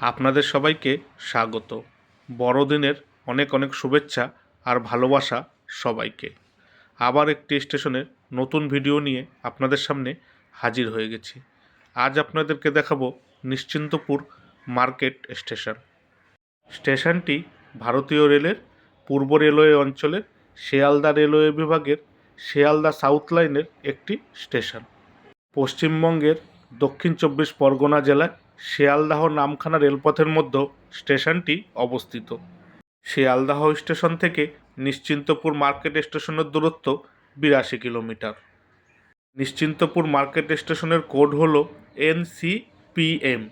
আপনাদের সবাইকে স্বাগত। বড়দিনের অনেক অনেক শুভেচ্ছা আর ভালোবাসা সবাইকে। আবার একটি স্টেশনের নতুন ভিডিও নিয়ে আপনাদের সামনে হাজির হয়ে গেছি। আজ আপনাদেরকে দেখাবো নিশ্চিন্তপুর মার্কেট স্টেশন। স্টেশনটি ভারতীয় রেলের পূর্ব রেলওয়ে অঞ্চলের শিয়ালদা রেলওয়ে বিভাগের শিয়ালদা সাউথ লাইনের একটি স্টেশন। পশ্চিমবঙ্গের দক্ষিণ চব্বিশ পরগনা জেলায় শিয়ালদাহ নামখানা রেলপথের মধ্যে স্টেশনটি অবস্থিত। শিয়ালদাহ স্টেশন থেকে নিশ্চিন্তপুর মার্কেট স্টেশনের দূরত্ব বিরাশি কিলোমিটার। নিশ্চিন্তপুর মার্কেট স্টেশনের কোড হল এনসিপিএম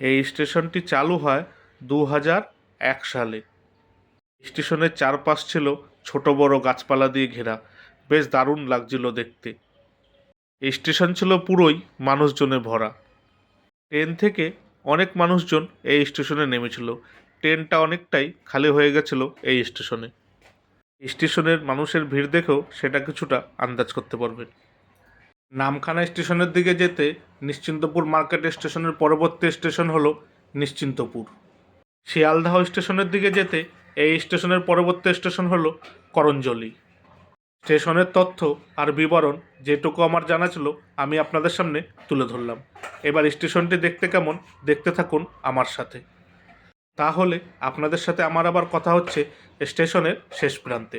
এই স্টেশনটি চালু হয় দু এক সালে। স্টেশনের চারপাশ ছিল ছোট বড় গাছপালা দিয়ে ঘেরা। বেশ দারুণ লাগছিল দেখতে। স্টেশন ছিল পুরোই মানুষজনে ভরা। ট্রেন থেকে অনেক মানুষজন এই স্টেশনে নেমেছিল। ট্রেনটা অনেকটাই খালি হয়ে গেছিল এই স্টেশনে। স্টেশনের মানুষের ভিড় দেখেও সেটা কিছুটা আন্দাজ করতে পারবেন নামখানা স্টেশনের দিকে যেতে নিশ্চিন্তপুর মার্কেট স্টেশনের পরবর্তী স্টেশন হলো নিশ্চিন্তপুর। শিয়ালদাহ স্টেশনের দিকে যেতে এই স্টেশনের পরবর্তী স্টেশন হলো করঞ্জলি। স্টেশনের তথ্য আর বিবরণ যেটুকু আমার জানা ছিল, আমি আপনাদের সামনে তুলে ধরলাম। এবার স্টেশনটি দেখতে কেমন, দেখতে থাকুন আমার সাথে। তাহলে আপনাদের সাথে আমার আবার কথা হচ্ছে স্টেশনের শেষ প্রান্তে।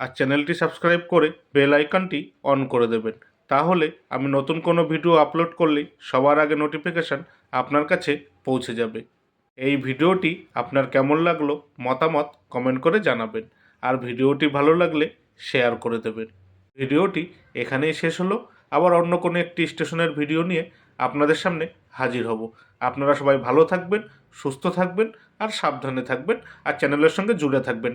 আর চ্যানেলটি সাবস্ক্রাইব করে বেল আইকনটি অন করে দেবেন। তাহলে আমি নতুন কোনো ভিডিও আপলোড করলেই সবার আগে নোটিফিকেশান আপনার কাছে পৌঁছে যাবে। এই ভিডিওটি আপনার কেমন লাগল মতামত কমেন্ট করে জানাবেন। আর ভিডিওটি ভালো লাগলে শেয়ার করে দেবেন। ভিডিওটি এখানেই শেষ হলো। আবার অন্য কোনো একটি স্টেশনের ভিডিও নিয়ে আপনাদের সামনে হাজির হব। আপনারা সবাই ভালো থাকবেন, সুস্থ থাকবেন আর সাবধানে থাকবেন। আর চ্যানেলের সঙ্গে জুড়ে থাকবেন।